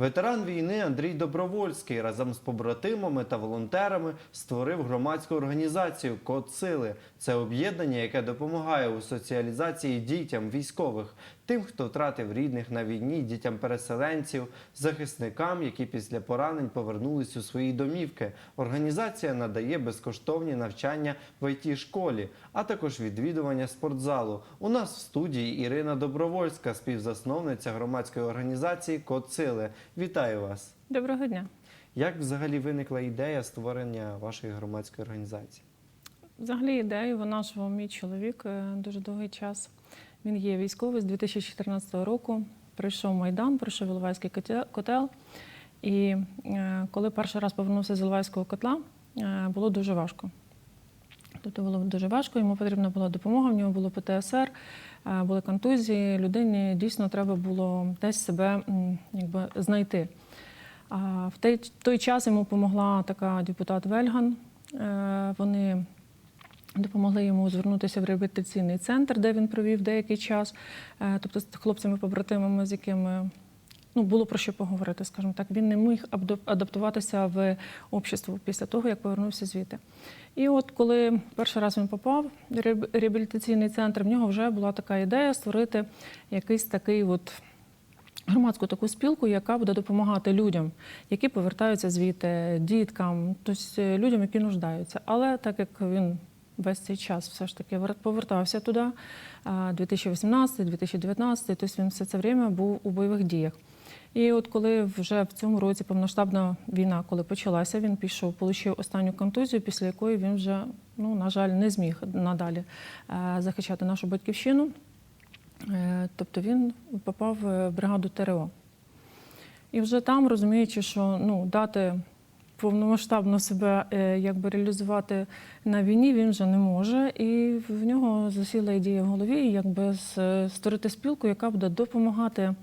Ветеран війни Андрій Добровольський разом з побратимами та волонтерами створив громадську організацію Код Сили. Це об'єднання, яке допомагає у соціалізації дітям військових, тим, хто втратив рідних на війні, дітям переселенців, захисникам, які після поранень повернулись у свої домівки. Організація надає безкоштовні навчання в it школі, а також відвідування спортзалу. У нас в студії Ірина Добровольська, співзасновниця громадської організації Код Сили. Вітаю вас! Доброго дня. Як взагалі виникла ідея створення вашої громадської організації? Взагалі ідею вона ж мій чоловік е, дуже довгий час. Він є військовий з 2014 року. Прийшов Майдан, пройшов Іловайський котел. І е, коли перший раз повернувся з Іловайського котла, е, було дуже важко. Тобто було дуже важко, йому потрібна була допомога, в нього було ПТСР, е, були контузії. Людині дійсно треба було десь себе якби, знайти. В той, час йому допомогла така депутат Вельган. Вони допомогли йому звернутися в реабілітаційний центр, де він провів деякий час. Е, Тобто з хлопцями-побратимами, з якими ну, було про що поговорити, скажімо так. Він не міг адаптуватися в общество після того, як повернувся звідти. І от коли перший раз він попав в реабілітаційний центр, в нього вже була така ідея створити якийсь такий от громадську таку спілку, яка буде допомагати людям, які повертаються звідти, діткам, тобто е, людям, які нуждаються. Але так як він весь цей час все ж таки повертався туди, 2018-2019, тобто він все це время був у бойових діях. І от коли вже в цьому році повноштабна війна, коли почалася, він пішов, отримав останню контузію, після якої він вже, ну, на жаль, не зміг надалі е, захищати нашу батьківщину. Е, Тобто він попав в бригаду ТРО. І вже там, розуміючи, що ну, дати повномасштабно себе е, якби реалізувати на війні він вже не може. І в нього засіла ідея в голові, якби з- створити спілку, яка буде допомагати,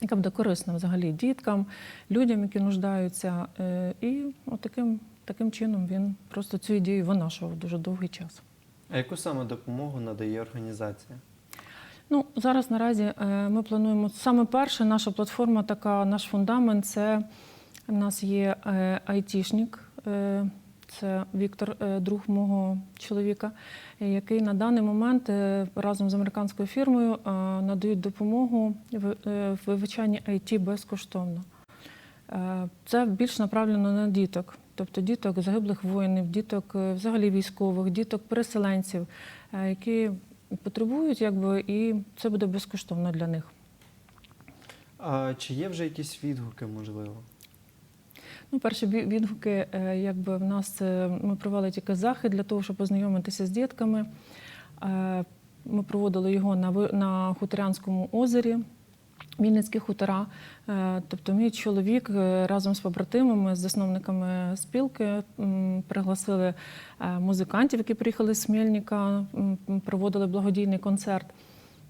яка буде корисна взагалі діткам, людям, які нуждаються. Е, І от таким, таким чином він просто цю ідею винашував дуже довгий час. А яку саме допомогу надає організація? Ну, зараз наразі е, ми плануємо саме перша наша платформа, така наш фундамент. Це в нас є е, айтішник, е, це Віктор, е, друг мого чоловіка, який на даний момент разом з американською фірмою надають допомогу в вивчанні IT безкоштовно. Це більш направлено на діток, тобто діток загиблих воїнів, діток взагалі військових, діток переселенців, е, які потребують, якби, і це буде безкоштовно для них. А чи є вже якісь відгуки, можливо? Ну, перші відгуки, е, якби в нас ми провели тільки захід для того, щоб познайомитися з дітками. Е, Ми проводили його на на Хуторянському озері. Вінницькі хутора. Е, Тобто, мій чоловік е, разом з побратимами, з засновниками спілки, пригласили е, музикантів, які приїхали з Смільника, проводили благодійний концерт.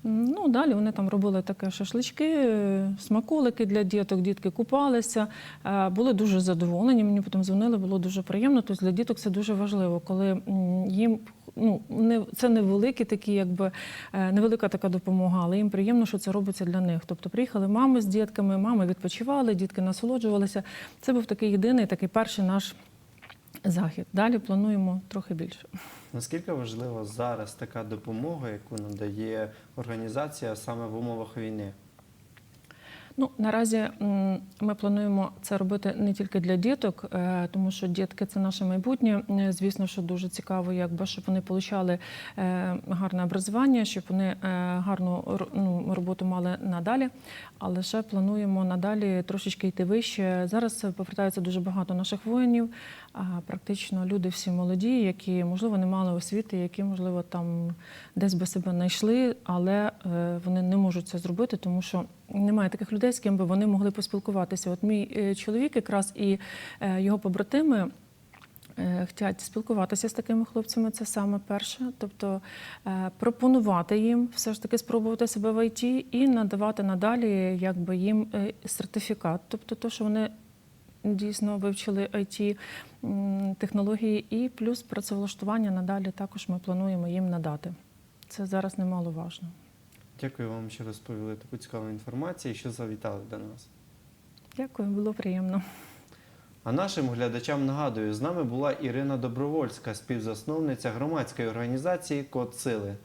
Ну, далі вони там робили таке шашлички, е, смаколики для діток, дітки купалися, е, були дуже задоволені. Мені потім дзвонили, було дуже приємно. Тобто для діток це дуже важливо, коли їм ну, не, це невеликі такі, якби е, невелика така допомога, але їм приємно, що це робиться для них. Тобто приїхали мами з дітками, мами відпочивали, дітки насолоджувалися. Це був такий єдиний, такий перший наш захід. Далі плануємо трохи більше. Наскільки важлива зараз така допомога, яку надає організація саме в умовах війни? Ну наразі ми плануємо це робити не тільки для діток, е, тому що дітки це наше майбутнє. Е, Звісно, що дуже цікаво, якби щоб вони отримали гарне образування, щоб вони е, гарну ну, роботу мали надалі. Але ще плануємо надалі трошечки йти вище. Зараз повертається дуже багато наших воїнів. Практично люди всі молоді, які можливо не мали освіти, які можливо там десь би себе знайшли, але е, вони не можуть це зробити, тому що немає таких людей, з ким би вони могли поспілкуватися. От мій е, чоловік, якраз і е, його побратими. е, Хотять спілкуватися з такими хлопцями, це саме перше. Тобто пропонувати їм все ж таки спробувати себе в ІТ і надавати надалі якби їм сертифікат. Тобто, то, що вони дійсно вивчили it технології, і плюс працевлаштування надалі також ми плануємо їм надати. Це зараз немаловажно. Дякую вам, що розповіли таку цікаву інформацію і що завітали до нас. Дякую, було приємно. А нашим глядачам нагадую, з нами була Ірина Добровольська, співзасновниця громадської організації Код Сили.